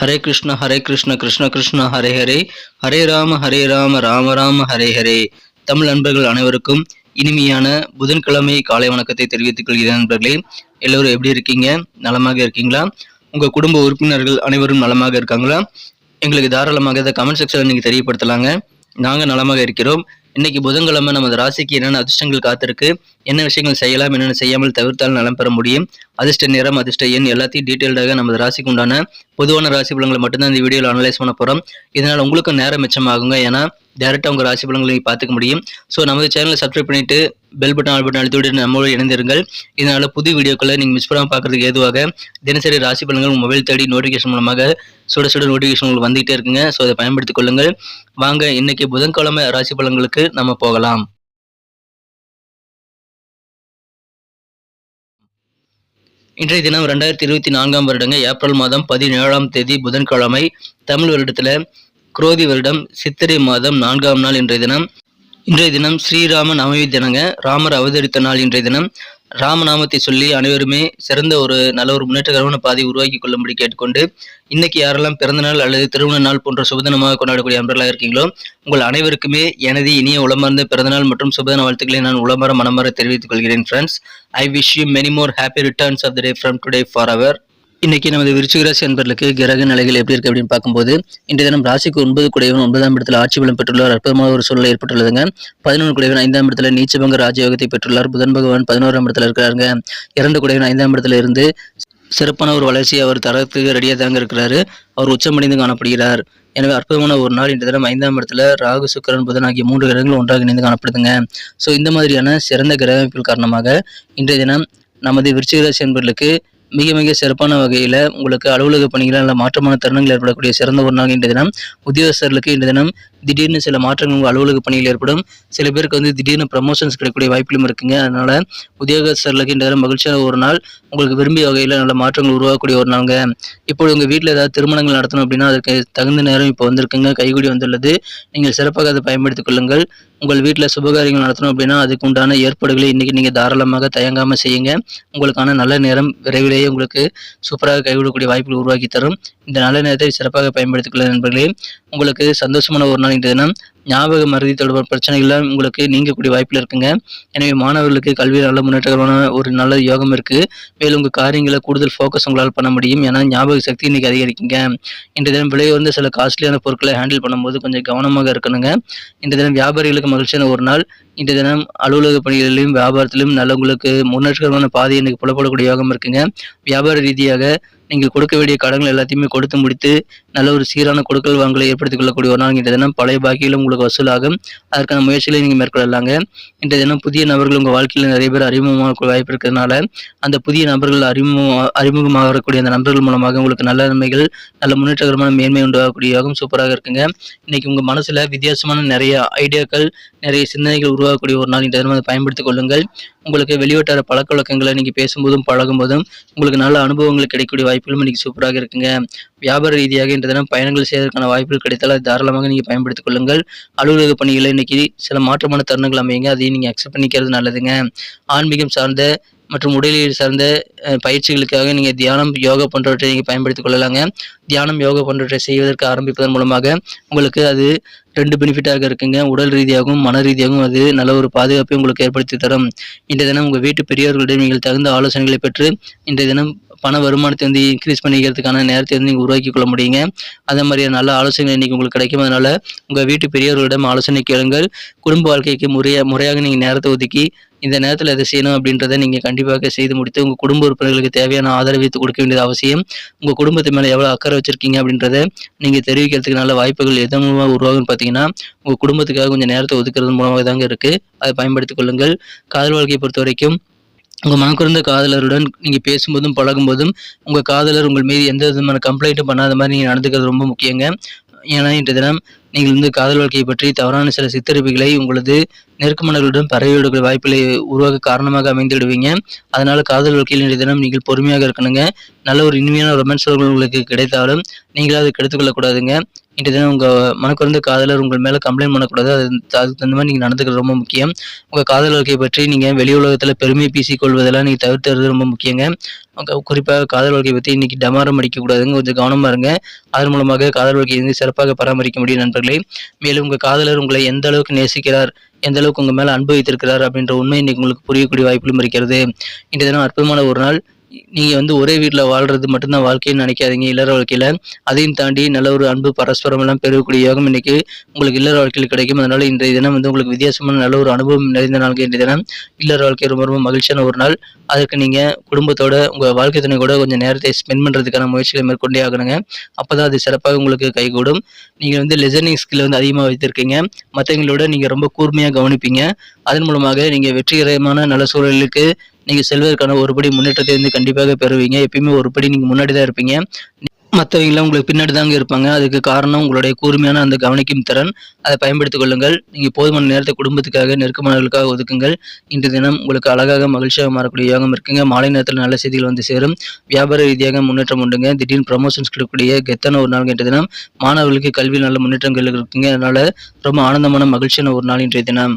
ஹரே கிருஷ்ண ஹரே கிருஷ்ண கிருஷ்ண கிருஷ்ண ஹரே ஹரே. ஹரே ராம ஹரே ராம ராம ராம ஹரே ஹரே. தமிழ் நண்பர்கள் அனைவருக்கும் இனிமையான புதன்கிழமை காலை வணக்கத்தை தெரிவித்துக் கொள்கிறேன் நண்பர்களே. எல்லோரும் எப்படி இருக்கீங்க? நலமாக இருக்கீங்களா? உங்க குடும்ப உறுப்பினர்கள் அனைவரும் நலமாக இருக்காங்களா? எங்களுக்கு தாராளமாக இதை கமெண்ட் செக்ஷனில் நீங்கள் தெரியப்படுத்தலாங்க. நாங்கள் நலமாக இருக்கிறோம். இன்னைக்கு புதன்கிழமை நமது ராசிக்கு என்னென்ன அதிர்ஷ்டங்கள் காத்திருக்கு என்ன விஷயங்கள் செய்யலாம் என்னென்ன செய்யாமல் தவிர்த்தால் நலம் பெற முடியும். அதிர்ஷ்ட நிறம் அதிர்ஷ்ட எண் எல்லாத்தையும் டீட்டெயில்டாக நமது ராசிக்கு உண்டான பொதுவான ராசி பலங்களை மட்டும்தான் இந்த வீடியோவில் அனலைஸ் பண்ண போகிறோம் இதனால் உங்களுக்கும் நேரம் மிச்சமாகுங்க. ஏன்னா டேரெக்டாக உங்கள் ராசி பலன்களை நீங்க பார்த்துக்க முடியும். ஸோ நமது சேனலை சப்ஸ்கிரைப் பண்ணிவிட்டு பெல் பட்டன் ஆல் பட்டன் அழுத்தி விட்டு இணைந்திருங்கள். இதனால் புது வீடியோக்களை நீங்கள் மிஸ் பண்ணாமல் பார்க்குறதுக்கு ஏதுவாக தினசரி ராசி பலன்கள் உங்கள் மொபைல் தேடி நோட்டிஃபிகேஷன் மூலமாக சுட சுட நோட்டிஃபிகேஷன் உங்களுக்கு வந்துகிட்டே இருக்குங்க. ஸோ அதை பயன்படுத்திக் கொள்ளுங்கள். வாங்க இன்னைக்கு புதன்கிழமை ராசி பலன்களுக்கு நம்ம போகலாம். இன்றைய தினம் ரெண்டாயிரத்தி இருபத்தி நான்காம் வருடங்க ஏப்ரல் மாதம் பதினேழாம் தேதி புதன்கிழமை தமிழ் வருடத்தில் குரோதி வருடம் சித்திரை மாதம் நான்காம் நாள் இன்றைய தினம். இன்றைய தினம் ஸ்ரீராம நவமி தினங்க ராமர் அவதரித்த நாள் இன்றைய தினம். ராமநாமத்தை சொல்லி அனைவருமே சிறந்த ஒரு நல்ல ஒரு முன்னேற்றகரமான பாதையை உருவாக்கி கொள்ளும்படி கேட்டுக்கொண்டு இன்னைக்கு யாரெல்லாம் பிறந்த நாள் அல்லது திருமண நாள் போன்ற சுபதினமாக கொண்டாடக்கூடிய அன்பர்களாக இருக்கீங்களோ உங்கள் அனைவருக்குமே எனது இனிய உளமார்ந்த பிறந்தநாள் மற்றும் சுபதின வாழ்த்துக்களை நான் உளமர மனமர தெரிவித்துக் கொள்கிறேன் friends I wish you many more happy returns of the day from today for our இன்னைக்கு நமது விருச்சிகராசி அன்பர்களுக்கு கிரக நிலைகள் எப்படி இருக்கு அப்படின்னு பார்க்கும்போது இன்றைய தினம் ராசிக்கு ஒன்பது குடையவன் ஒன்பதாம் இடத்துல ஆட்சி பலம் பெற்றுள்ளார். அற்புதமான ஒரு சூழல் ஏற்பட்டுள்ளதுங்க. பதினொன்று குடையவன் ஐந்தாம் இடத்துல நீச்சபங்க ராஜயோகத்தை பெற்றுள்ளார். புதன் பகவான் பதினோராம் இடத்துல இருக்கிறாருங்க இரண்டு குடையவன் ஐந்தாம் இடத்துல இருந்து சிறப்பான ஒரு வளர்ச்சியை அவர் தரத்துக்கு ரெடியாக தாங்க இருக்கிறாரு. அவர் உச்சமடைந்து காணப்படுகிறார். எனவே அற்புதமான ஒரு நாள் இன்றைய தினம் ஐந்தாம் இடத்துல ராகு சுக்கரன் புதன் ஆகிய மூன்று கிரகங்கள் ஒன்றாக இணைந்து காணப்படுதுங்க. ஸோ இந்த மாதிரியான சிறந்த கிரக அமைப்புகள் காரணமாக இன்றைய தினம் நமது விருச்சிகராசி என்பர்களுக்கு மிக மிக சிறப்பான வகையில் உங்களுக்கு அலுவலக பணிகளில் நல்ல மாற்றமான தருணங்கள் ஏற்படக்கூடிய சிறந்த ஒரு நாள் இன்றைய தினம். உத்தியோகஸ்தர்களுக்கு இன்றைய தினம் திடீர்னு சில மாற்றங்கள் உங்கள் அலுவலக பணியில் ஏற்படும். சில பேருக்கு வந்து திடீர்னு ப்ரமோஷன்ஸ் கிடைக்கக்கூடிய வாய்ப்பிலும் இருக்குங்க. அதனால் உத்தியோகஸ்தர்களுக்கு இன்றைய தினம் மகிழ்ச்சியான ஒரு நாள். உங்களுக்கு விரும்பிய வகையில் நல்ல மாற்றங்கள் உருவாக்கக்கூடிய ஒரு நாளுங்க. இப்போது உங்கள் வீட்டில் ஏதாவது திருமணங்கள் நடத்தணும் அப்படின்னா அதுக்கு தகுந்த நேரம் இப்போ வந்திருக்குங்க. கைகூடி வந்துள்ளது. நீங்கள் சிறப்பாக அதை பயன்படுத்திக் கொள்ளுங்கள். உங்கள் வீட்டில் சுபகாரியங்கள் நடத்தணும் அப்படின்னா அதுக்கு உண்டான ஏற்பாடுகளை இன்றைக்கி நீங்கள் தாராளமாக தயங்காமல் செய்யுங்க. உங்களுக்கான நல்ல நேரம் விரைவில் விரைவிலேயே உங்களுக்கு சூப்பராக கைவிடக்கூடிய வாய்ப்புகள் உருவாக்கி தரும். இந்த நல்ல நேரத்தை சிறப்பாக பயன்படுத்திக் கொள்ள நண்பர்களே. உங்களுக்கு சந்தோஷமான ஒரு நாள் இன்றைய தினம். ஞாபக மருதி தொடர்பான பிரச்சனைகள்லாம் உங்களுக்கு நீங்கக்கூடிய வாய்ப்பில் இருக்குங்க. எனவே மாணவர்களுக்கு கல்வியில் நல்ல முன்னேற்றமான ஒரு நல்ல யோகம் இருக்குது மேலும் உங்கள் காரியங்களை கூடுதல் ஃபோக்கஸ் உங்களால் பண்ண முடியும். ஏன்னா ஞாபக சக்தி இன்றைக்கி அதிகரிக்குங்க. இன்றைய தினம் விலை வந்து சில காஸ்ட்லியான பொருட்களை ஹேண்டில் பண்ணும்போது கொஞ்சம் கவனமாக இருக்கணுங்க. இன்றைய தினம் வியாபாரிகளுக்கு மகிழ்ச்சியான ஒரு நாள். இன்றைய தினம் அலுவலக பணிகளிலும் வியாபாரத்திலும் நல்ல உங்களுக்கு முன்னேற்றமான பாதை எனக்கு புலப்படக்கூடிய யோகம் இருக்குங்க. வியாபார ரீதியாக நீங்கள் கொடுக்க வேண்டிய கடன்கள் எல்லாத்தையுமே கொடுத்து முடித்து நல்ல ஒரு சீரான கொடுக்கல் வாங்கலை ஏற்படுத்திக் கொள்ளக்கூடிய ஒரு நாள் இன்றைய தினம். பழைய பாக்கியிலும் உங்களுக்கு வசூலாகும். அதற்கான முயற்சிகளை நீங்கள் மேற்கொள்ளலாங்க. இன்றைய தினம் புதிய நபர்கள் உங்கள் வாழ்க்கையில் நிறைய பேர் அறிமுகமாக வாய்ப்பு இருக்கிறதுனால அந்த புதிய நபர்கள் அறிமுக அறிமுகமாகக்கூடிய அந்த நபர்கள் மூலமாக உங்களுக்கு நல்ல நன்மைகள் நல்ல முன்னேற்றகரமான மேன்மை உண்டாகக்கூடிய யோகம் சூப்பராக இருக்குங்க. இன்னைக்கு உங்கள் மனசில் வித்தியாசமான நிறைய ஐடியாக்கள் நிறைய சிந்தனைகள் உருவாகக்கூடிய ஒரு நாள் இன்றைய தினம். அதை பயன்படுத்திக் கொள்ளுங்கள். உங்களுக்கு வெளிவட்டார பழக்க வழக்கங்களை நீங்கள் பேசும்போதும் பழகும்போதும் உங்களுக்கு நல்ல அனுபவங்கள் கிடைக்கக்கூடிய வாய்ப்புகளும் இன்றைக்கி சூப்பராக இருக்குங்க. வியாபார ரீதியாக இன்று தினம் பயணங்கள் செய்வதற்கான வாய்ப்புகள் கிடைத்தால் அது தாராளமாக நீங்கள் பயன்படுத்திக் கொள்ளுங்கள். அலுவலக பணிகளை இன்றைக்கி சில மாற்றமான தருணங்கள் அமையுங்க. அதையும் நீங்கள் அக்செப்ட் பண்ணிக்கிறது நல்லதுங்க. ஆன்மீகம் சார்ந்த மற்றும் உடலியல் சார்ந்த பயிற்சிகளுக்காக நீங்கள் தியானம் யோகா போன்றவற்றை நீங்கள் பயன்படுத்திக் கொள்ளலாங்க. தியானம் யோகா போன்றவற்றை செய்வதற்கு ஆரம்பிப்பதன் மூலமாக உங்களுக்கு அது ரெண்டு பெனிஃபிட்டாக இருக்குங்க. உடல் ரீதியாகவும் மன ரீதியாகவும் அது நல்ல ஒரு பாதுகாப்பை உங்களுக்கு ஏற்படுத்தி தரும். இன்றைய தினம் உங்கள் வீட்டு பெரியவர்களிடம் நீங்கள் தகுந்த ஆலோசனைகளை பெற்று இன்றைய தினம் பண வருமானத்தை வந்து இன்க்ரீஸ் பண்ணிக்கிறதுக்கான நேரத்தை வந்து நீங்கள் உருவாக்கி கொள்ள முடியுங்க. அதே மாதிரி நல்ல ஆலோசனை இன்றைக்கி உங்களுக்கு கிடைக்கும் அதனால் உங்கள் வீட்டு பெரியவர்களிடம் ஆலோசனை கேளுங்கள். குடும்ப வாழ்க்கைக்கு முறையாக முறையாக நீங்கள் நேரத்தை ஒதுக்கி இந்த நேரத்தில் எதை செய்யணும் அப்படின்றத நீங்கள் கண்டிப்பாக செய்து முடித்து உங்கள் குடும்ப உறுப்பினர்களுக்கு தேவையான ஆதரவை கொடுக்க வேண்டியது அவசியம். உங்கள் குடும்பத்து மேலே எவ்வளோ அக்கறை வச்சுருக்கீங்க அப்படின்றத நீங்கள் தெரிவிக்கிறதுக்கு நல்ல வாய்ப்புகள் எதன் மூலமாக உருவாகும்னு பார்த்தீங்கன்னா உங்கள் குடும்பத்துக்காக கொஞ்சம் நேரத்தை ஒதுக்குறது மூலமாக தாங்க இருக்குது அதை பயன்படுத்திக் கொள்ளுங்கள். காதல் வாழ்க்கையை பொறுத்த வரைக்கும் உங்கள் மனக்குறந்த காதலருடன் நீங்கள் பேசும்போதும் பழகும்போதும் உங்கள் காதலர் உங்கள் மீது எந்த விதமான கம்ப்ளைண்ட்டும் பண்ணாத மாதிரி நீங்கள் நடந்துக்கிறது ரொம்ப முக்கியங்க. ஏன்னா இன்றைய தினம் நீங்கள் வந்து காதல் வாழ்க்கையை பற்றி தவறான சில சித்தரிப்புகளை உங்களது நெருக்கமானவர்களுடன் பரவிவிடக்கூடிய வாய்ப்புகளை உருவாக்க காரணமாக அமைந்துவிடுவீங்க. அதனால் அதனால காதல் வாழ்க்கையில் இன்றைய தினம் நீங்கள் பொறுமையாக இருக்கணுங்க. நல்ல ஒரு இனிமையான ரொமான்ஸ் உங்களுக்கு கிடைத்தாலும் நீங்களும் அதை கெடுத்துக்கொள்ளக்கூடாதுங்க. இன்றைய தினம் உங்கள் மனக்குறந்த காதலர் உங்கள் மேலே கம்ப்ளைண்ட் பண்ணக்கூடாது. அது அதுக்கு தகுந்த மாதிரி நீங்கள் நடந்துக்கிறது ரொம்ப முக்கியம். உங்கள் காதல் வாழ்க்கையை பற்றி நீங்கள் வெளி உலகத்தில் பெருமை பேசிக்கொள்வதெல்லாம் நீங்கள் தவிர்த்துறது ரொம்ப முக்கியங்க. குறிப்பாக காதல் வாழ்க்கையை பற்றி இன்னைக்கு டமாரம் அடிக்கக்கூடாதுங்க கொஞ்சம் கவனமாக இருங்க. அதன் மூலமாக காதல் வாழ்க்கையை வந்து சிறப்பாக பராமரிக்க முடியும் நண்பர்களே. மேலும் உங்கள் காதலர் உங்களை எந்த அளவுக்கு நேசிக்கிறார் எந்த அளவுக்கு உங்கள் மேலே அனுபவித்திருக்கிறார் அப்படின்ற உண்மை இன்றைக்கி உங்களுக்கு புரியக்கூடிய வாய்ப்புகளும் இருக்கிறது. இன்றைய தினம் அற்புதமான ஒரு நாள். நீங்கள் வந்து ஒரே வீட்டில் வாழ்கிறது மட்டும்தான் வாழ்க்கைன்னு நினைக்காதீங்க இல்லற வாழ்க்கையில். அதையும் தாண்டி நல்ல ஒரு அன்பு பரஸ்பரம் எல்லாம் பெறக்கூடிய யோகம் இன்றைக்கி உங்களுக்கு இல்லற வாழ்க்கையில் கிடைக்கும். அதனால் இன்றைய தினம் வந்து உங்களுக்கு வித்தியாசமான நல்ல ஒரு அனுபவம் நிறைந்த நாள் இன்றைய தினம். இல்லற வாழ்க்கை ரொம்ப ரொம்ப மகிழ்ச்சியான ஒரு நாள். அதற்கு நீங்கள் குடும்பத்தோட உங்கள் வாழ்க்கை துணை கூட கொஞ்சம் நேரத்தை ஸ்பெண்ட் பண்ணுறதுக்கான முயற்சிகளை மேற்கொண்டே ஆகணுங்க. அப்போ தான் அது சிறப்பாக உங்களுக்கு கைகூடும். நீங்கள் வந்து லெசனிங் ஸ்கில் வந்து அதிகமாக வைத்திருக்கீங்க. மற்றவங்களோட நீங்கள் ரொம்ப கூர்மையாக கவனிப்பீங்க. அதன் மூலமாக நீங்கள் வெற்றிகரமான நல்ல சூழலுக்கு நீங்கள் செல்வதற்கான ஒருபடி முன்னேற்றத்தை வந்து கண்டிப்பாக பெறுவீங்க. எப்பயுமே ஒருபடி நீங்கள் முன்னாடி தான் இருப்பீங்க. மற்றவங்களாம் உங்களுக்கு பின்னாடி தாங்க இருப்பாங்க. அதுக்கு காரணம் உங்களுடைய கூர்மையான அந்த கவனிக்கும் திறன். அதை பயன்படுத்திக் கொள்ளுங்கள். நீங்கள் போதுமான நேரத்தை குடும்பத்துக்காக நெருக்கமானவர்களுக்காக ஒதுக்குங்கள். இன்று தினம் உங்களுக்கு அழகாக மகிழ்ச்சியாக மாறக்கூடிய யோகம் இருக்குங்க. மாலை நேரத்தில் நல்ல செய்திகள் வந்து சேரும். வியாபார ரீதியாக முன்னேற்றம் உண்டுங்க. திடீர்னு ப்ரமோஷன்ஸ் கிடைக்கக்கூடிய கெத்தான ஒரு நாள் இன்றைய தினம். மாணவர்களுக்கு கல்வியில் நல்ல முன்னேற்றங்கள் இருக்குங்க. அதனால் ரொம்ப ஆனந்தமான மகிழ்ச்சியான ஒரு நாள் இன்றைய தினம்.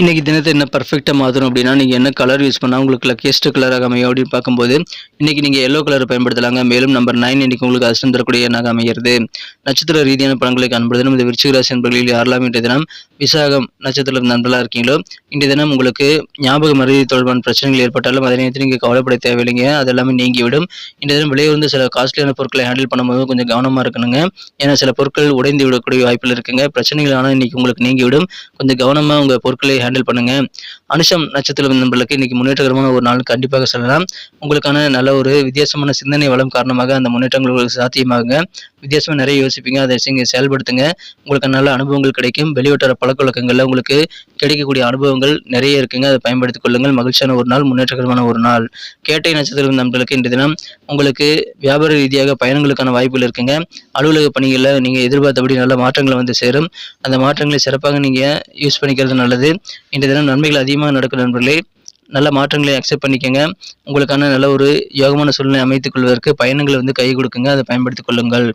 இன்றைக்கி தினத்தை என்ன பர்ஃபெக்டாக மாற்றணும் அப்படின்னா நீங்கள் என்ன கலர் யூஸ் பண்ணால் உங்களுக்கு லக்கியஸ்ட் கலராக அமையும் அப்படின்னு பார்க்கும்போது இன்னைக்கு நீங்கள் எல்லோ கலர் பயன்படுத்தலாங்க. மேலும் நம்பர் நைன் இன்னைக்கு உங்களுக்கு அதிர்ஷ்டம் தரக்கூடிய எண்ணாக அமைகிறது. நட்சத்திர ரீதியான படங்களை காண்பது இந்த விருச்சிகராசி என்பர்களில் யாரெல்லாம் இன்றைய தினம் விசாகம் நட்சத்திர நண்பர்களாக இருக்கீங்களோ இன்றைய தினம் உங்களுக்கு ஞாபக மருதி தொடர்பான பிரச்சனைகள் ஏற்பட்டாலும் அதே நேரத்தில் நீங்கள் கவலைப்பட தேவையில்லைங்க. அது எல்லாமே நீங்கிவிடும். இன்றைய தினம் விலை வந்து சில காஸ்ட்லியான பொருட்களை ஹேண்டில் பண்ணும்போது கொஞ்சம் கவனமாக இருக்கணுங்க. ஏன்னா சில பொருட்கள் உடைந்து விடக்கூடிய வாய்ப்பில் இருக்குங்க. பிரச்சனைகள் ஆனால் இன்னைக்கு உங்களுக்கு நீங்கிவிடும். கொஞ்சம் கவனமாக உங்கள் பொருட்களை ஹேண்டில் பண்ணுங்க. அனுஷம் நட்சத்திர நண்பர்களுக்கு இன்னைக்கு முன்னேற்றகரமான ஒரு நாள் கண்டிப்பாக சொல்லலாம். உங்களுக்கான நல்ல ஒரு வித்தியாசமான சிந்தனை வளம் காரணமாக அந்த முன்னேற்றங்கள் உங்களுக்கு சாத்தியமாகுங்க. வித்தியாசமாக நிறைய யோசிப்பீங்க. அதை நீங்கள் செயல்படுத்துங்க. உங்களுக்கு நல்ல அனுபவங்கள் கிடைக்கும். வெளிவட்டார பழக்க வழக்கங்களில் உங்களுக்கு கிடைக்கக்கூடிய அனுபவங்கள் நிறைய இருக்குங்க. அதை பயன்படுத்திக் கொள்ளுங்கள். மகிழ்ச்சியான ஒரு நாள் முன்னேற்றகரமான ஒரு நாள். கேட்டை நட்சத்திரம் நண்பர்களுக்கு இன்றைய தினம் உங்களுக்கு வியாபார ரீதியாக பயணங்களுக்கான வாய்ப்புகள் இருக்குங்க. அலுவலக பணிகளில் நீங்கள் எதிர்பார்த்தபடி நல்ல மாற்றங்களை வந்து சேரும். அந்த மாற்றங்களை சிறப்பாக நீங்கள் யூஸ் பண்ணிக்கிறது நல்லது. இன்றைய தினம் நன்மைகள் அதிகமாக நடக்கும் நண்பர்களே. நல்ல மாற்றங்களை அக்செப்ட் பண்ணிக்கங்க. உங்களுக்கான நல்ல ஒரு யோகமான சூழ்நிலை அமைத்துக் கொள்வதற்கு பயணங்களை வந்து கை கொடுக்குங்க. அதை பயன்படுத்திக் கொள்ளுங்கள்.